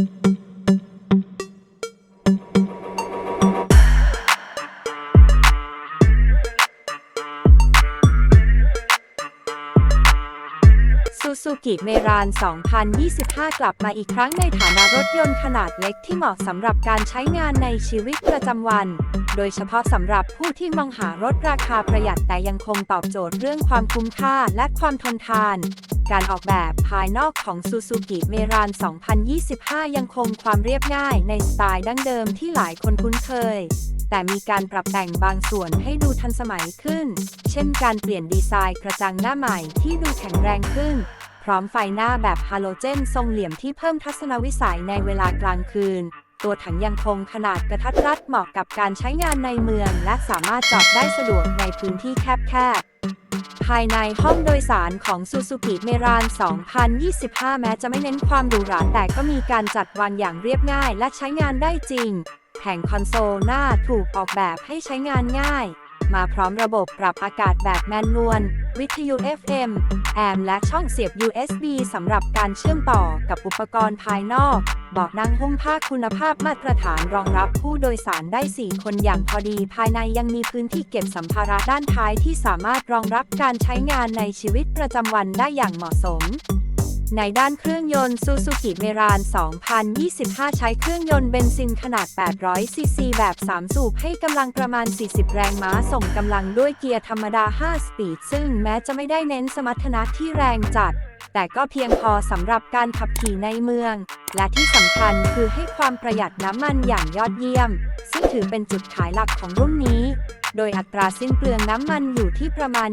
ซูซูกิเมราน 2025 กลับมาอีกครั้งในฐานะรถยนต์ขนาดเล็กที่เหมาะสำหรับการใช้งานในชีวิตประจำวัน โดยเฉพาะสำหรับผู้ที่มองหารถราคาประหยัดแต่ยังคงตอบโจทย์เรื่องความคุ้มค่าและความทนทาน การออกแบบภายนอกของซูซูกิเมราน2025 ยังคงความเรียบง่ายในสไตล์ดั้งเดิมที่หลายคนคุ้นเคย แต่มีการปรับแต่งบางส่วนให้ดูทันสมัยขึ้น เช่นการเปลี่ยนดีไซน์กระจังหน้าใหม่ที่ดูแข็งแรงขึ้น พร้อมไฟหน้าแบบฮาโลเจนทรงเหลี่ยมที่เพิ่มทัศนวิสัยในเวลากลางคืน ตัวถังยังคงขนาดกระทัดรัดเหมาะกับการใช้งานในเมือง และสามารถจอดได้สะดวกในพื้นที่แคบๆ ภายในห้องโดยสารของ Suzuki m e r a n 2025 แม้จะไม่เน้นความหรูหราแต่ก็มีการจัดวางอย่างเรียบง่ายและใช้งานได้จริง แผงคอนโซลหน้าถูกออกแบบให้ใช้งานง่าย มาพร้อมระบบปรับอากาศแบบแมนนวล วิทยุ FM แอมและช่องเสียบ USB สำหรับการเชื่อมต่อกับอุปกรณ์ภายนอก เบาะนั่งหุ้มผ้าคุณภาพมาตรฐานรองรับผู้โดยสารได้ 4 คนอย่างพอดี ภายในยังมีพื้นที่เก็บสัมภาระด้านท้ายที่สามารถรองรับการใช้งานในชีวิตประจำวันได้อย่างเหมาะสม ในด้านเครื่องยนต์ Suzuki m e r a n 2025 ใช้เครื่องยนต์เบนซินขนาด 800 ซีซี แบบ 3 สูบ ให้กำลังประมาณ 40 แรงม้า ส่งกำลังด้วยเกียร์ธรรมดา 5 สปีด ซึ่งแม้จะไม่ได้เน้นสมรรถนะที่แรงจัด แต่ก็เพียงพอสำหรับการขับขี่ในเมือง และที่สำคัญคือให้ความประหยัดน้ำมันอย่างยอดเยี่ยม ซึ่งถือเป็นจุดขายหลักของรุ่นนี้ โดยอัตราสิ้นเปลืองน้ำมันอยู่ที่ประมาณ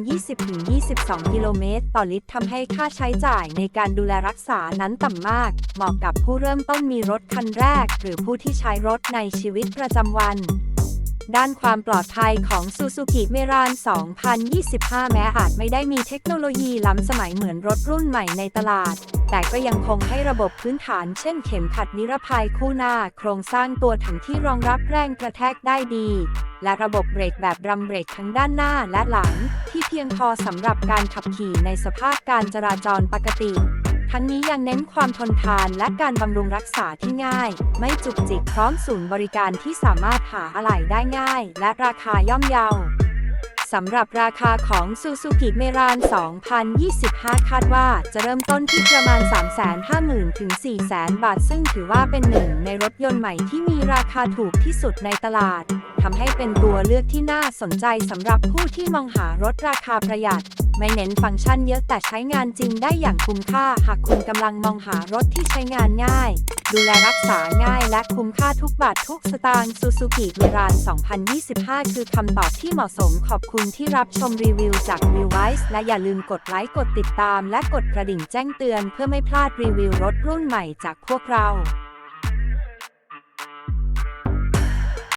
20-22 กิโลเมตร ต่อลิตรทำให้ค่าใช้จ่ายในการดูแลรักษานั้นต่ำมาก เหมาะกับผู้เริ่มต้นมีรถคันแรก หรือผู้ที่ใช้รถในชีวิตประจำวันด้านความปลอดภัยของ Suzuki m e r a n 2025 แม้อาจไม่ได้มีเทคโนโลยีล้ำสมัยเหมือนรถรุ่นใหม่ในตลาด แต่ก็ยังคงให้ระบบพื้นฐานเช่นเข็มขัดนิรภัยคู่หน้า โครงสร้างตัวถังที่รองรับแรงกระแทกได้ดี และระบบเบรกแบบรัมเบรกทั้งด้านหน้าและหลัง ที่เพียงพอสำหรับการขับขี่ในสภาพการจราจรปกติทั้งนี้ยังเน้นความทนทานและการบำรุงรักษาที่ง่าย ไม่จุกจิกพร้อมศูนย์บริการที่สามารถหาอะไหล่ได้ง่าย และราคาย่อมเยา สำหรับราคาของ Suzuki m e r a n 2025 คาดว่าจะเริ่มต้นที่ประมาณ 350,000 ถึง 400,000 บาท ซึ่งถือว่าเป็นหนึ่งในรถยนต์ใหม่ที่มีราคาถูกที่สุดในตลาดทำให้เป็นตัวเลือกที่น่าสนใจสำหรับผู้ที่มองหารถราคาประหยัด ไม่เน้นฟังก์ชันเยอะแต่ใช้งานจริงได้อย่างคุ้มค่า หากคุณกำลังมองหารถที่ใช้งานง่าย ดูแลรักษาง่ายและคุ้มค่าทุกบาททุกสตางค์ Suzuki m e r a n 2025 คือคำตอบที่เหมาะสมขอบคุณที่รับชมรีวิวจาก w i w i s e และอย่าลืมกดไลค์กดติดตาม และกดกระดิ่งแจ้งเตือนเพื่อไม่พลาดรีวิวรถรุ่นใหม่จากพวกเรา